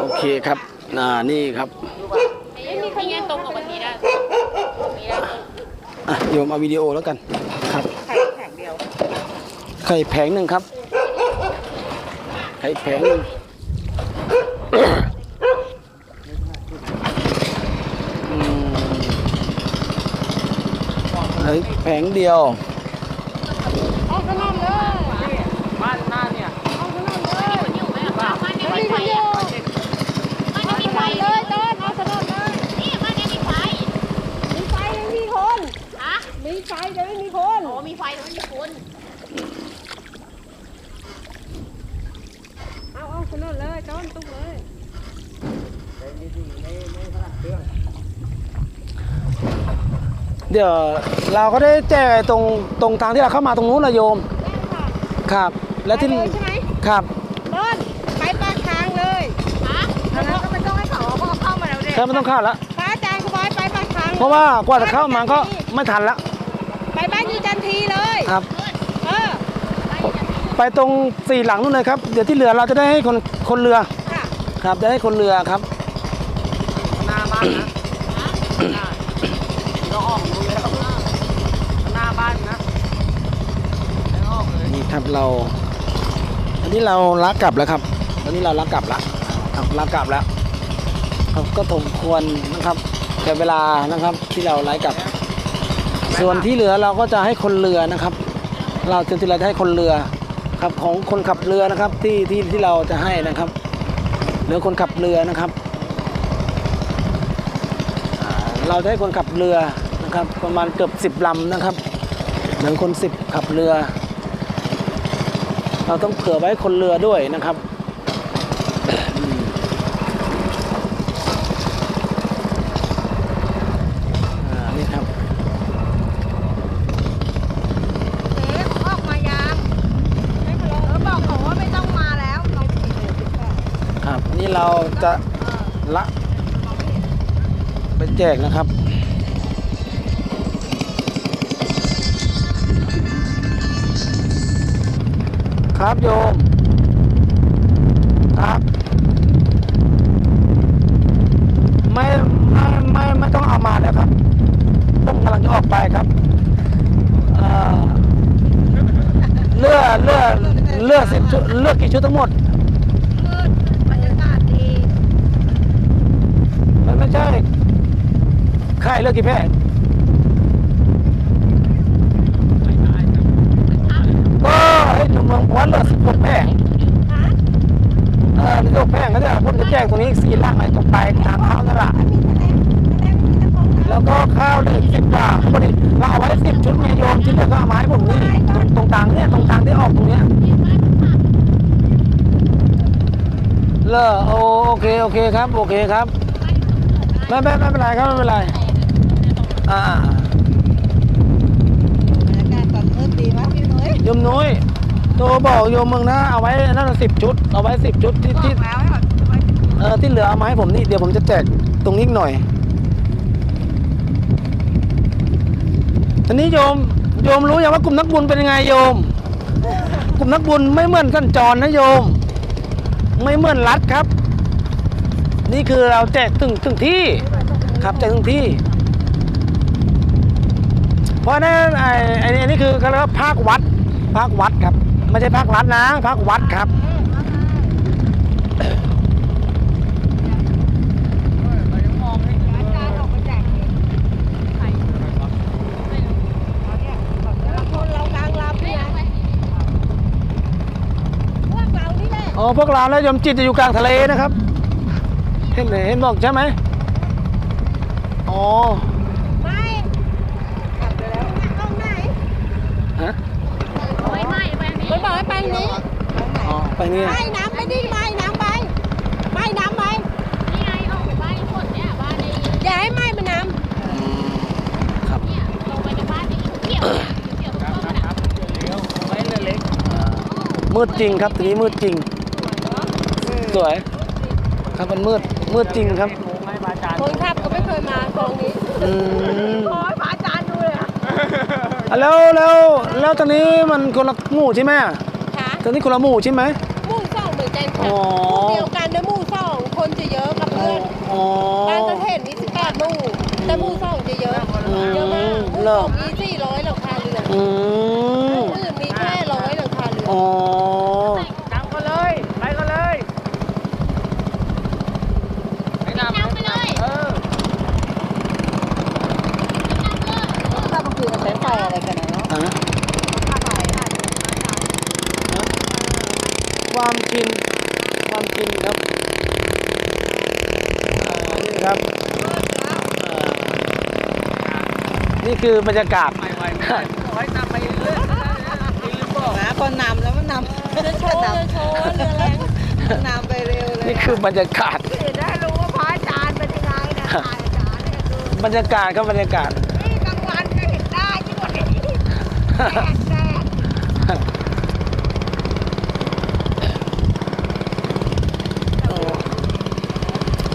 โอเคครับอ่านี่ครับไม่มีใครยืนตรงกับวันนี้ได้มีได้อะโยมเอาวิดีโอแล้วกันครับไข่แข็งเดียวไข่แผงหนึ่งครับไข่แผงหนึ่งอืมไข่แผงเดียว เอาขนมเลย บ้านหน้าเนี่ย เอาขนมเลยคนอยู่ไหมบ้านไม่มีไฟอะบ้านไม่มีไฟเลยเดินเอาขนมเลยนี่บ้านไม่มีไฟ มีไฟไม่มีคน ฮะ มีไฟแต่ไม่มีคน โอ้มีไฟแต่ไม่มีคน เอาเอาขนมเลยจอนตุ้มเลย เดี๋ยวเราก็ได้แจกตรงตรงทางที่เราเข้ามาตรงนู้นนะโยม ครับ แล้วที่ ไปเลยใช่ไหม ครับต้นไปปากทางเลยฮะแล้วก็ไม่ต้องให้เขาเพราะเขาเข้ามาแล้วเด็กแค่ไม่ต้องเข้าแล้วพระอาจารย์เขาบอกให้ไปปากทางเพราะว่ากว่าจะเข้ามาก็ไม่ทันแล้วไปบ้านยูจันทีเลยครับ เออไปตรงสี่หลังนู่นเลยครับ เดี๋ยวที่เหลือเราจะได้ให้คนคนเรือ ค่ะครับ จะให้คนเรือครับ หน้าบ้านนะหน้าเราออกรู้แล้วหน้าบ้านนะไม่ออกเลย นี่ ครับ เราอันนี้เราลักกลับแล้วครับอันนี้เราลักกลับแล้วครับลักกลับแล้วครับก็สมควรนะครับแต่เวลานะครับที่เราไล่กลับ ส่วนที่เหลือเราก็จะให้คนเรือนะครับ เราจะที่เราจะให้คนเรือครับของคนขับเรือนะครับที่ที่ที่เราจะให้นะครับเหลือคนขับเรือนะครับเราจะให้คนขับเรือนะครับ ประมาณเกือบสิบลำนะครับเหลือคนสิบขับเรือ เราต้องเผื่อไว้คนเรือด้วยนะครับอืมอ่านี่ครับเอ๊ะออกมายามให้เขาลงแล้วบอกเขาว่าไม่ต้องมาแล้วเราครับ นี่เราจะละไปแจกนะครับ ครับโยม ครับ ไม่ไม่ไม่ไม่ต้องเอามาแล้วครับ ต้องกำลังจะออกไปครับเอ่อเลือกเลือกเลือกสิบชุดเลือกกี่ชุดทั้งหมดมืดบรรยากาศดีมันไม่ใช่ไข่เลือกกี่แพร่ก็ไอ้หนุ่ มเมืองพวนเลือกสิบหกแพร่ฮะเออสิบหกแพร่ก็ได้ผมจะแจ้งตรงนี้อีกสี่ล่างไอ้ตรงไปทางเท้านั่นแหละมีคะแนนคะแนนมีแต่ของแล้วก็ข้าวเหลือสิบกว่าพอดีเราเอาไว้สิบชุดไงโยมที่เหลือก็เอามาให้ผมนี่ตรงตรงกลางเนี่ยตรงกลางที่ออกตรงเนี้ยเลอโอโอเคโอเคครับ โอเคครับไม่ไม่ไม่เป็นไรครับไม่เป็นไรอ่าบรรยากาศตอนมืดดีมากพี่นุ้ยโยมนุ้ย โทรบอกโยมมึงนะ เอาไว้นั่นสิบชุด เอาไว้สิบชุดที่ที่ แล้วให้เออที่เหลือเอามาให้ผมนี่เดี๋ยวผมจะแจกตรงนี้อีกหน่อยทีนี้โยมโยมรู้ยังว่ากลุ่มนักบุญเป็นยังไงโยม กลุ่มนักบุญไม่เหมือนท่านจรนะโยม ไม่เหมือนรัฐครับ นี่คือเราแจกถึงถึงที่ครับแจกถึงที่ เพราะนั่นไอ้ไอ้นี่อันนี้คือเขาเรียกว่าภาควัดภาควัดครับ ไม่ใช่ภาครัฐนะภาควัดครับองให้อาจารย์ออกเองใครแล้วคนเรากลางลำเนี่ยพวกเรานี่แหละอ๋อพวกเราแล้วยมจิตจะอยู่กลางทะเลนะครับ เห็นไหมเห็นบอกใช่ไหมอ๋อ ไม่กลับไปแล้วห้องไหน ฮะ ไม่ไม่ไปนี้ มันบอกให้ ไปนี้อ๋อไปนี่ไปน้ำไปนี่ไปน้ำไปไปน้ำไปนี่ไงเอาไปบ้านคนเนี่ยบ้านในอย่าให้ไหม้มันน้ครับเนี่ยลงไปในบ้านในเกี่ยวเกี่ยวกับต้นครับเลี้ยวไว้เล็กมืดจริงครับทีนี้มืดจริง สวย ครับมันมืดมืดจริงครับโค้งให้พระอาจารย์ำคนขับก็ไม่เคยมาคลองนี้อืมขอให้พระอาจารย์ดูเลยอะอะแล้วแล้วแล้วตอนนี้มันคนละหมู่ใช่ไหมค่ะ ตอนนี้คนละหมู่ใช่ไหม มุ่งซ่องเหมือนกันค่ะหมู่เดียวกันได้หมู่ซ่องคนจะเยอะกับเพื่อนอ๋างประเทศมีสิบแปดหมู่แต่หมู่ซ่องจะเยอะเยอะมากหมู่เหองมีสี่ร้อยหลังคาเรือนอืมอื่นมีแค่ร้อยหลังคาเรือนอ๋อ กินครับอ่านี่ครับอ่านี่คือบรรยากาศไปไวไม่ได้ขอให้นำไปเรื่อยๆมีลืมบอกนะคนนำแล้วมันนำจะโชว์จะโชว์เรือแรงนำไปเร็วเลยนี่คือบรรยากาศจะได้รู้ว่าพระอาจารย์เป็นยังไงนะถ่ายอาจารย์เนี่ยดูบรรยากาศครับบรรยากาศนี่กลางวันก็เห็นได้ที่หมดเลยแดดแดด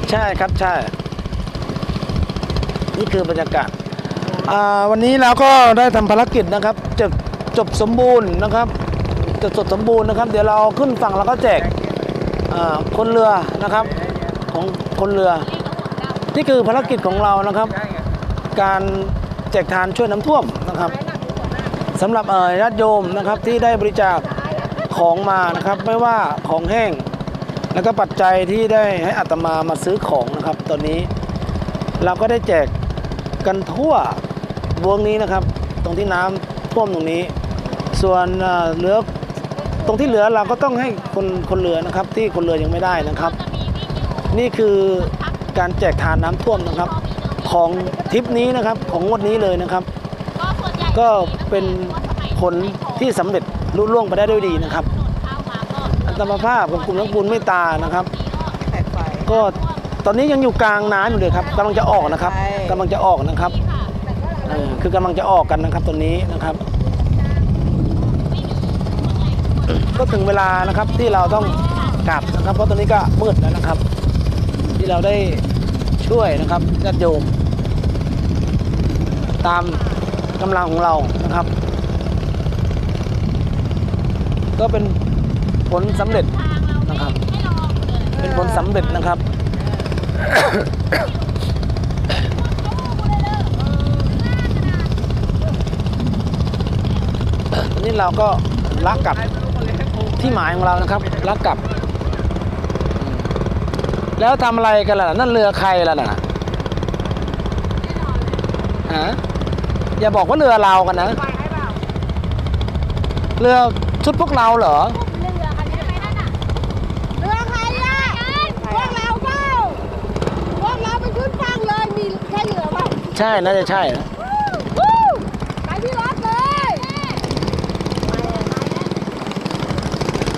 ใช่ครับใช่ นี่คือบรรยากาศอ่าวันนี้เราก็ได้ทำภารกิจนะครับจบจบสมบูรณ์นะครับจบจบสมบูรณ์นะครับ เดี๋ยวเราขึ้นฝั่งแล้วก็แจกอ่าคนเรือนะครับของคนเรือ นี่คือภารกิจของเรานะครับ การแจกทานช่วยน้ำท่วมนะครับสำหรับเอ่อญาติโยมนะครับที่ได้บริจาคของมานะครับ ไม่ว่าของแห้ง แล้วก็ปัจจัยที่ได้ให้อัตมามาซื้อของนะครับ ตอนนี้ เราก็ได้แจกกันทั่ววงนี้นะครับ ตรงที่น้ำท่วมตรงนี้ ส่วนเหลือตรงที่เหลือเราก็ต้องให้คนคนเรือนะครับ ที่คนเรือยังไม่ได้นะครับ นี่คือการแจกทานน้ำท่วมนะครับ ของทริปนี้นะครับของงวดนี้เลยนะครับ ก็เป็นผลที่สำเร็จลุล่วงไปได้ด้วยดีนะครับ อัตมาภาพของกลุ่มนักบุญเมตตานะครับแผดไฟ ก็ตอนนี้ยังอยู่กลางน้ำอยู่เลยครับกำลังจะออกนะครับกำลังจะออกนะครับเออคือกำลังจะออกกันนะครับตอนนี้นะครับ ก็ถึงเวลานะครับที่เราต้องกลับนะครับ เพราะตอนนี้ก็มืดแล้วนะครับ ที่เราได้ช่วยนะครับญาติโยมตามกำลังของเรานะครับ ก็เป็น ผลสำเร็จนะครับ เป็นผลสำเร็จนะครับนนี้เราก็ลักกลับที่หมายของเรานะครับลักกลับ แล้วทำอะไรกันล่ะ นั่นเรือใครล่ะน่ะฮะอย่าบอกว่าเรือเรากันนะ เรือชุดพวกเราเหรอ เรือใครอะพวกเราเปล่าพวกเราไปขึ้นฟังเลย มีแค่เรือเปล่า ใช่ น่าจะใช่นะวู้ไปที่รถเลย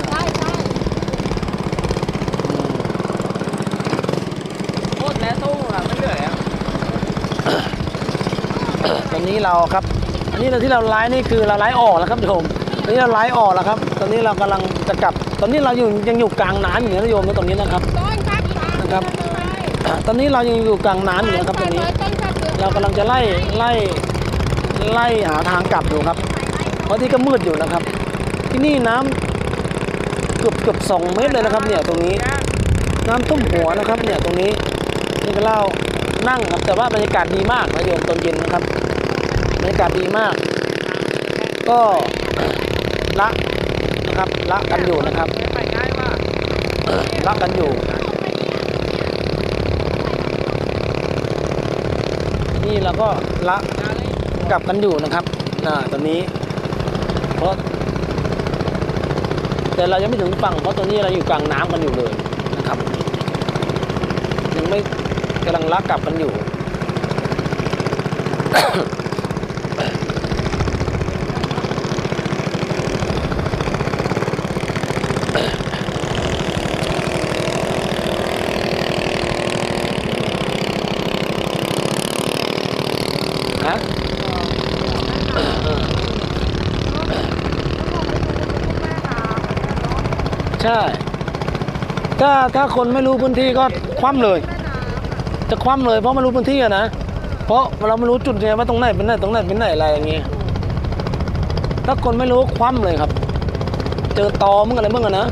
ใช่ใช่โคตรแล้วตู้อะไม่เหลือแล้วตอนนี้เราครับ อันนี้เราที่เราไลฟ์นี่คือเราไลฟ์ออกแล้วครับโยม ตอนนี้เราไลฟ์ออกแล้วครับ ตอนนี้เรากำลังจะกลับ ตอนนี้เราอยู่ยังอยู่กลางน้ำอยู่นะโยมนะตรงนี้นะครับ ต้นครับนะครับ ตอนนี้เรายังอยู่กลางน้ำอยู่นะครับตรงนี้ ต้นครับ เรากำลังจะไล่ไล่ไล่หาทางกลับอยู่ครับ เพราะที่ก็มืดอยู่นะครับ ที่นี่น้ำเกือบเกือบสองเมตรเลยนะครับ เนี่ยตรงนี้ น้ำท่วมหัวนะครับ เนี่ยตรงนี้นี่ก็เล่านั่งครับแต่ว่าบรรยากาศดีมากนะโยมตอนเย็นนะครับบรรยากาศดีมาก ก็ละนะครับละกันอยู่นะครับละกันอยู่ นี่เราก็ละกลับกันอยู่นะครับอ่าตอนนี้ เพราะ แต่เรายังไม่ถึงฝั่งเพราะตอนนี้เราอยู่กลางน้ำกันอยู่เลยนะครับ ยังไม่กำลังลักกลับกันอยู่ ช่ ถ้าถ้าคนไม่รู้พื้นที่ก็คว่ำเลย จะคว่ำเลยเพราะไม่รู้พื้นที่อะนะ เพราะเราไม่รู้จุดเนี่ยว่าตรงไหนเป็นไหนตรงไหนเป็นไหนอะไรอย่างเงี้ยถ้าคนไม่รู้คว่ำเลยครับ เจอตอมึงอะไรมึงอะนะ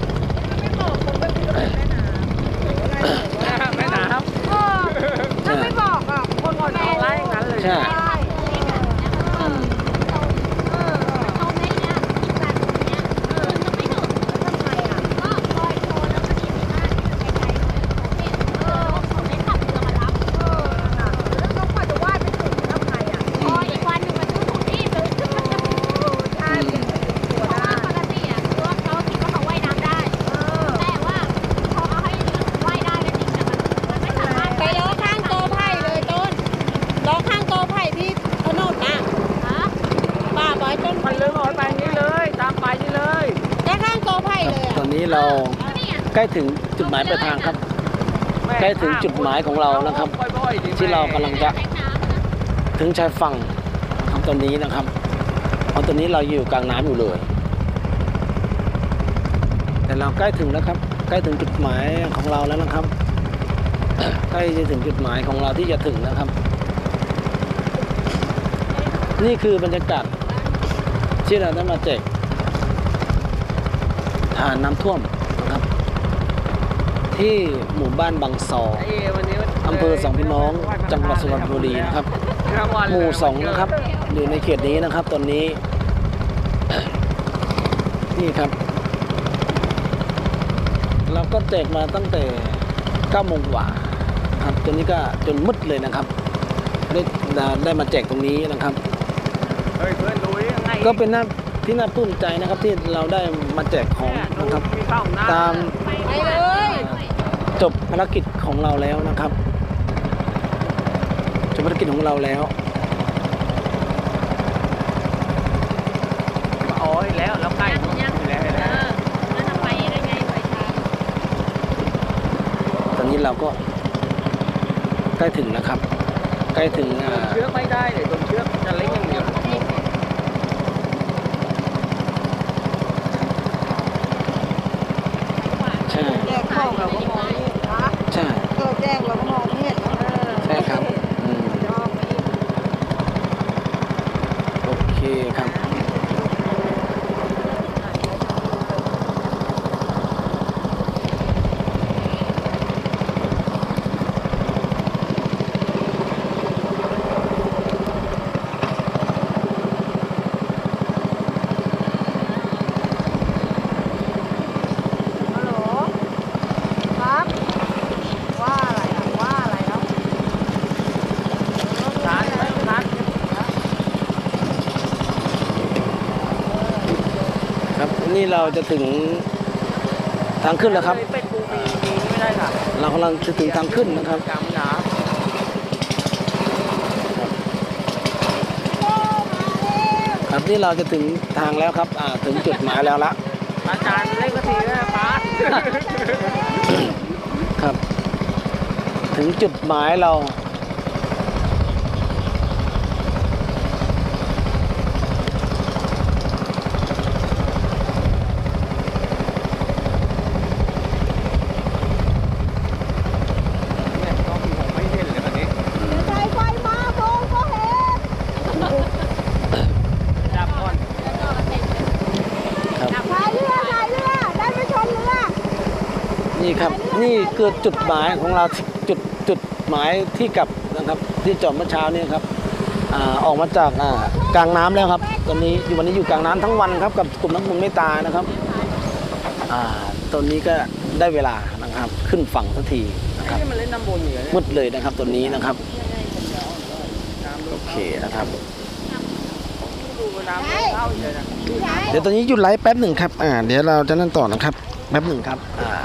แม่น้ำ เออถ้าไม่บอกอะ คนอดเอาไว้ี้เราใกล้ถึงจุดหมายปลายทางครับ ใกล้ถึงจุดหมายของเรานะครับ ที่เรากำลังจะถึงชายฝั่งครับตอนนี้นะครับเพราะตอนนี้เราอยู่กลางน้ำอยู่เลย แต่เราใกล้ถึงแล้วครับ ใกล้ถึงจุดหมายของเราแล้วนะครับ ใกล้จะถึงจุดหมายของเราที่จะถึงนะครับ นี่คือบรรยากาศที่เราได้มาแจก ทานน้ำท่วมนะครับ ที่หมู่บ้านบางซอไอ้วันนี้อำเภอสองพี่น้อง จังหวัดสุพรรณบุรีนะครับทั้งวันเลยหมู่สองนะครับอยู่ในเขตนี้นะครับตอนนี้ นี่ครับ เราก็แจกมาตั้งแต่9โมงกว่าครับตอนนี้ก็จนมืดเลยนะครับ ได้ได้มาแจกตรงนี้นะครับเฮ้ยเพื่อนดูยังไงก็เป็นหน้า ที่น่าปลื้มใจนะครับที่เราได้มาแจกของนะครับมีข้าวหน้าตามไปเลยจบภารกิจของเราแล้วนะครับจบภารกิจของเราแล้วโอ้ยแล้วแล้วใกล้ยังยังแล้วเอแล้วอแล้วทำไปได้ไงไปช้าตอนนี้เราก็ใกล้ถึงนะครับ ใกล้ถึงอ่าเชือกไม่ได้เลยตรงเชือกจะเล็กอย่างเดียว แยกข้องเราก็มองนี่นะ ใช่ เออแจ้งเราก็มองนี่เห็นนะ ใช่ครับอืม ยอมไปอีก โอเคครับ ฮัลโหลครับว่าอะไรอะว่าอะไรแล้ว ร้านไหมร้าน ครับนี่เราจะถึงทางขึ้นแล้วครับ เป็ดกูมีมีไม่ได้ค่ะเรากำลังจะถึงทางขึ้นนะครับจำหนาครับนี่เราจะถึงทางแล้วครับอ่าถึงจุดหมายแล้วละอาจารย์เล่นก็ทีนะป้าครับ ถึงจุดหมายเรา เนี่ยก็มีผมไม่เห็นเลยวันนี้ ใส่ไฟมาโบงก็เห็น ดับก่อน พายเรือพายเรือได้ไปชมเรือ นี่ครับ นี่ คือจุดหมายของเราที่จุดจุดหมายที่กลับนะครับที่จอดเมื่อเช้านี้ครับอ่าออกมาจากอ่ากลางน้ำแล้วครับตอนนี้อยู่วันนี้อยู่กลางน้ำทั้งวันครับกับกลุ่มนักบุญเมตตานะครับอ่าตอนนี้ก็ได้เวลานะครับขึ้นฝั่งสักทีนะครับที่มันเล่นน้ำบนอยู่เนี่ยมืดเลยนะครับตอนนี้นะครับน้ำดูโอเคนะครับดูน้ำเข้าอยู่เลยนะเดี๋ยวตอนนี้หยุดไลฟ์แป๊บหนึ่งครับอ่าเดี๋ยวเราจะนั่นต่อนะครับแป๊บหนึ่งครับอ่า